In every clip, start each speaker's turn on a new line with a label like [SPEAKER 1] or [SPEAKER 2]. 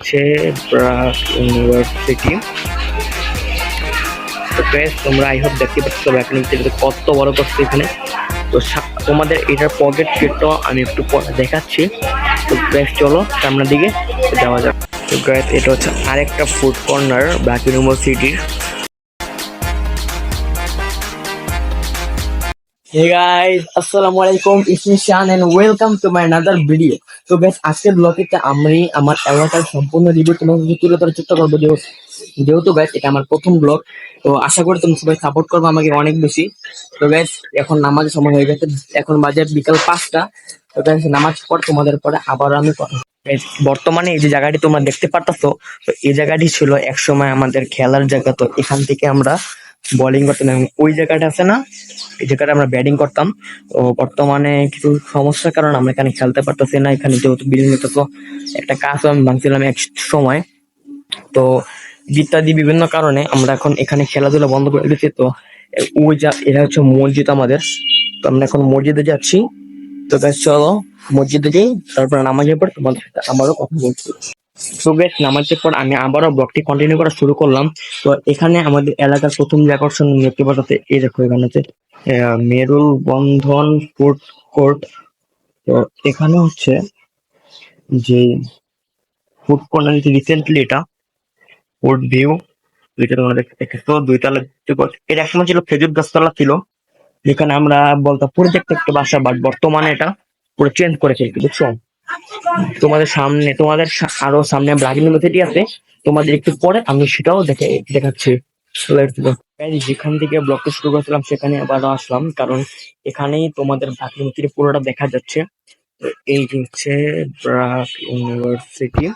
[SPEAKER 1] হচ্ছে ব্রাক ইউনিভার্সিটি। তো ফ্রেন্ডস তোমরা আই হোপ দেখতে পাচ্ছ ইউনিভার্সিটি কত বড় করছে এখানে। তো তোমাদের এটার পকেট গেটটাও আমি একটু পরে দেখাচ্ছি। তো ফ্রেন্ডস চলো সামনের দিকে যাওয়া যাক। তো guys, এটা হচ্ছে আরেকটা ফুড কর্নার ব্রাক ইউনিভার্সিটির।
[SPEAKER 2] Hey guys, আসসালামু আলাইকুম it's me Shan and welcome to my another video তো বেশ আজকের ব্লগেতে আমি আমার এলাকার সম্পূর্ণ রিভিউ তোমাকে তুলে ধরার চেষ্টা করব। যেহেতু যেহেতু গাইস এটা আমার প্রথম ব্লগ তো আশা করি তুমি সবাই সাপোর্ট করবে আমাকে অনেক বেশি। তো গাইস এখন নামাজের সময় হয়ে গেছে এখন বাজে বিকাল পাঁচটা। তো গাইস নামাজ পর তোমাদের পরে আবার আমি কথা
[SPEAKER 1] বর্তমানে এই যে জায়গাটি তোমরা দেখতে পারতাছো তো এই জায়গাটি ছিল একসময় আমাদের খেলার জায়গা। তো এখান থেকে আমরা বোলিং করতাম এবং ওই জায়গাটা আছে না, এই জায়গাটা আমরা ব্যাটিং করতাম। তো বর্তমানে কিছু সমস্যার কারণে আমরা এখানে খেলতে পারতেছি না। এখানে যেহেতু বিল্ডিং হইতেছো একটা কাজ আমি ভাঙছিলাম এক সময়। তো ইত্যাদি বিভিন্ন কারণে আমরা এখন এখানে খেলাধুলা বন্ধ করে দিচ্ছি তো ওই যা, এটা হচ্ছে মসজিদ আমাদের। তো আমরা এখন মসজিদে যাচ্ছি। তো চলো মসজিদে যাই, তারপর নামাজের পর তোমাদের সাথে আবারও কথা বলছি। তো বেশ নামাজের পর আমি আবারও ব্লগটি কন্টিনিউ করা শুরু করলাম। তো এখানে আমাদের এলাকার প্রথম যে আকর্ষণ দেখতে পাচ্ছি এই দেখো এখানে হচ্ছে মেরুল বন্ধন ফুড কোর্ট। তো এখানে হচ্ছে যে ফুড কর্নার রিসেন্টলি এটা ফুড ভিউ দুইটা তোমরা দেখ- দেখেছ, দুইতলা এটা একসময় ছিল খেজুর গাছতলা ছিল। যেখানে আমরা বলতাম প্রজেক্ট একটা বাসা বাট বর্তমানে এটা পুরো চেঞ্জ করেছে বুঝছ তোমাদের সামনে, তোমাদের আরও সামনে ব্রাক ইউনিভার্সিটি আছে। তোমাদের একটু পরে আমি সেটাও দেখে, দেখাচ্ছি। যেখান থেকে ব্লগটা শুরু করেছিলাম, সেখানে আবার আসলাম, কারণ এখানেই তোমাদের ইউনিভার্সিটি পুরোটা দেখা যাচ্ছে। এই হচ্ছে ব্রাক ইউনিভার্সিটি।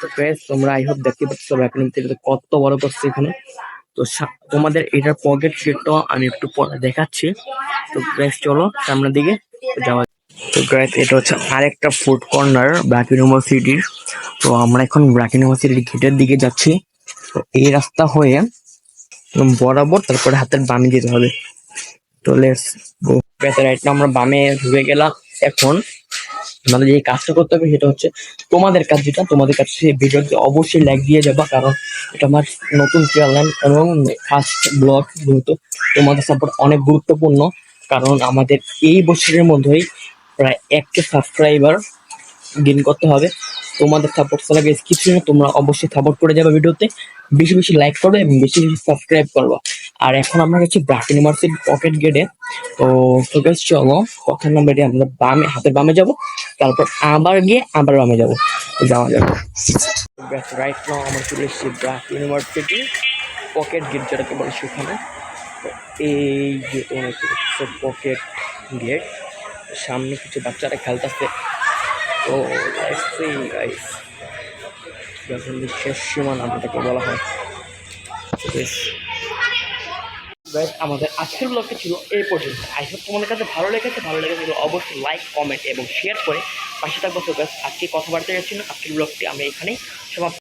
[SPEAKER 1] তো তোমরা আই হোপ দেখতে পাচ্ছ ব্রাক ইউনিভার্সিটি কত বড় করছে এখানে। তো তোমাদের এটার পকেট গেটটাও আমি একটু পরে দেখাচ্ছি। তো গ্যাস চলো সামনের দিকে যাওয়া। তো গ্যাস এটা হচ্ছে আরেকটা ফুড কর্নার ব্র্যাক ইউনিভার্সিটির তো আমরা এখন ব্র্যাক ইউনিভার্সিটির গেটের দিকে যাচ্ছি। তো এই রাস্তা হয়ে বরাবর তারপরে হাতের বামে যেতে হবে। তো লেটস গো গ্যাস রাইট আমরা বামে ঢুকে গেলাম এখন। আমাদের যে কাজটা করতে হবে সেটা হচ্ছে তোমাদের কাজ যেটা, তোমাদের কাছে ভিডিওতে অবশ্যই লাইক দিয়ে যাবা, কারণ এটা আমার নতুন চ্যানেল এবং ফার্স্ট ব্লগ যেহেতু তোমাদের সাপোর্ট অনেক গুরুত্বপূর্ণ। কারণ আমাদের এই বছরের মধ্যেই প্রায় একটা সাবস্ক্রাইবার গেইন করতে হবে তোমাদের সাপোর্ট ছাড়া বেশ কিছু না তোমরা অবশ্যই সাপোর্ট করে যাবে ভিডিওতে বেশি বেশি লাইক করবে এবং বেশি বেশি সাবস্ক্রাইব করবা আর এখন আমরা গেছি ব্রাক ইউনিভার্সিটি পকেট গেটে তো তো চলো পকেট না বেরিয়ে আমরা বামে হাতের বামে যাব তারপর আবার গিয়ে আবার বামে যাব যাওয়া যাবে রাইট নাও আমরা চলে এসেছি ব্রাক ইউনিভার্সিটি পকেট গেট যেটাকে বলে সেখানে এই যে তোমার পকেট গেট সামনে কিছু বাচ্চারা খেলতেছে। তো guys. যখন শেষ সীমানা যেটাকে বলা হয়। আমাদের আজকের ব্লগটা ছিল এই পর্যন্ত। আই হোপ তোমাদের কাছে ভালো লেগেছে। ভালো লেগেছে অবশ্যই লাইক কমেন্ট এবং শেয়ার করে পাশে থাকব। আজকে কথাবার্তা যাচ্ছি না। আজকের ব্লগটি আমি এখানেই সমাপ্ত